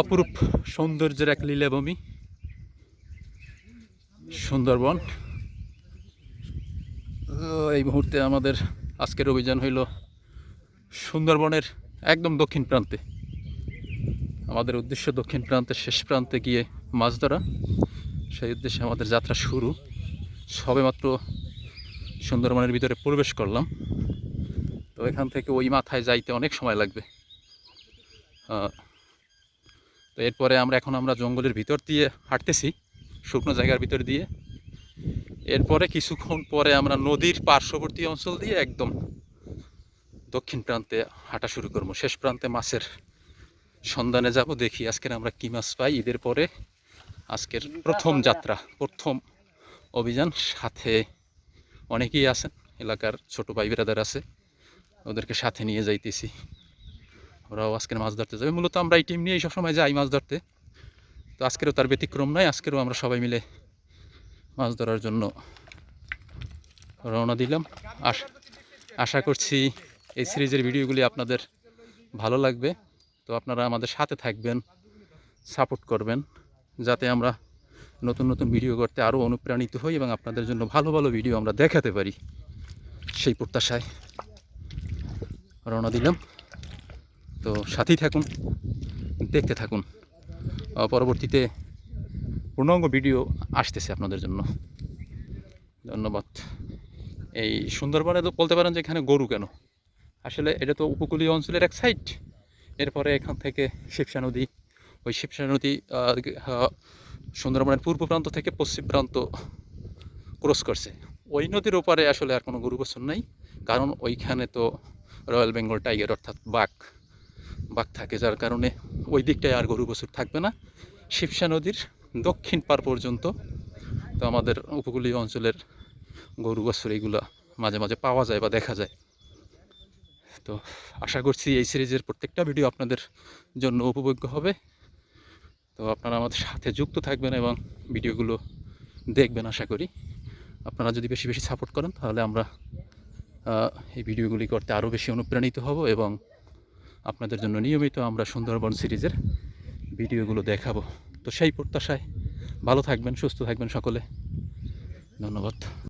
অপরূপ সৌন্দর্যের এক লীলাভূমি, সুন্দরবন। এই মুহূর্তে আমাদের আজকের অভিযান হইল সুন্দরবনের একদম দক্ষিণ প্রান্তে। আমাদের উদ্দেশ্য দক্ষিণ প্রান্তের শেষ প্রান্তে গিয়ে মাছ ধরা। সেই উদ্দেশ্যে আমাদের যাত্রা শুরু। সবেমাত্র সুন্দরবনের ভিতরে প্রবেশ করলাম। তো এখান থেকে ওই মাথায় যাইতে অনেক সময় লাগবে। তো এরপরে আমরা এখন আমরা জঙ্গলের ভিতর দিয়ে হাঁটতেছি, শুকনো জায়গার ভিতর দিয়ে। এরপরে কিছুক্ষণ পরে আমরা নদীর পার্শ্ববর্তী অঞ্চল দিয়ে একদম দক্ষিণ প্রান্তে হাঁটা শুরু করব। শেষ প্রান্তে মাছের সন্ধানে যাব, দেখি আজকের আমরা কি মাছ পাই। ঈদের পরে আজকের প্রথম যাত্রা, প্রথম অভিযান। সাথে অনেকেই আছেন, এলাকার ছোট ভাই বেরাদার আছে, ওদেরকে সাথে নিয়ে যাইতেছি। ওরাও আজকের মাছ ধরতে যাবে মূলত আমরা এই টিম নিয়েই সবসময় যাই মাছ ধরতে। তো আজকেরও তার ব্যতিক্রম নয় আজকেরও আমরা সবাই মিলে মাছ ধরার জন্য রওনা দিলাম। আশ- আশা করছি এই সিরিজের ভিডিওগুলি আপনাদের ভালো লাগবে। তো আপনারা আমাদের সাথে থাকবেন, সাপোর্ট করবেন, যাতে আমরা নতুন নতুন ভিডিও করতে আরও অনুপ্রাণিত হই এবং আপনাদের জন্য ভালো ভালো ভিডিও আমরা দেখাতে পারি। সেই প্রত্যাশায় রওনা দিলাম। তো সাথেই থাকুন, দেখতে থাকুন। পরবর্তীতে পূর্ণাঙ্গ ভিডিও আসতেছে আপনাদের জন্য। ধন্যবাদ। এই সুন্দরবনে তো বলতে পারেন যে এখানে গরু কেন? আসলে এটা তো উপকূলীয় অঞ্চলের এক সাইড এরপরে এখান থেকে শিবসা নদী, ওই শিবসা নদী সুন্দরবনের পূর্ব প্রান্ত থেকে পশ্চিম প্রান্ত ক্রস করছে। ওই নদীর ওপারে আসলে আর কোনো গরু বছর নাই, কারণ ওইখানে তো রয়্যাল বেঙ্গল টাইগার অর্থাৎ বাঘ বাঘ থাকে যার কারণে ওই দিকটায় আর গরু বছর থাকবে না। শিবসা নদীর দক্ষিণ পার পর্যন্ত তো আমাদের উপকূলীয় অঞ্চলের গরু বছর এইগুলা মাঝে মাঝে পাওয়া যায় বা দেখা যায়। তো আশা করছি এই সিরিজের প্রত্যেকটা ভিডিও আপনাদের জন্য উপভোগ্য হবে। তো আপনারা আমাদের সাথে যুক্ত থাকবেন এবং ভিডিওগুলো দেখবেন আশা করি। আপনারা যদি বেশি বেশি সাপোর্ট করেন তাহলে আমরা এই ভিডিওগুলি করতে আরও বেশি অনুপ্রাণিত হব এবং আপনাদের জন্য নিয়মিত আমরা সুন্দরবন সিরিজের ভিডিওগুলো দেখাবো। তো সেই প্রত্যাশায় ভালো থাকবেন, সুস্থ থাকবেন সকলে। ধন্যবাদ।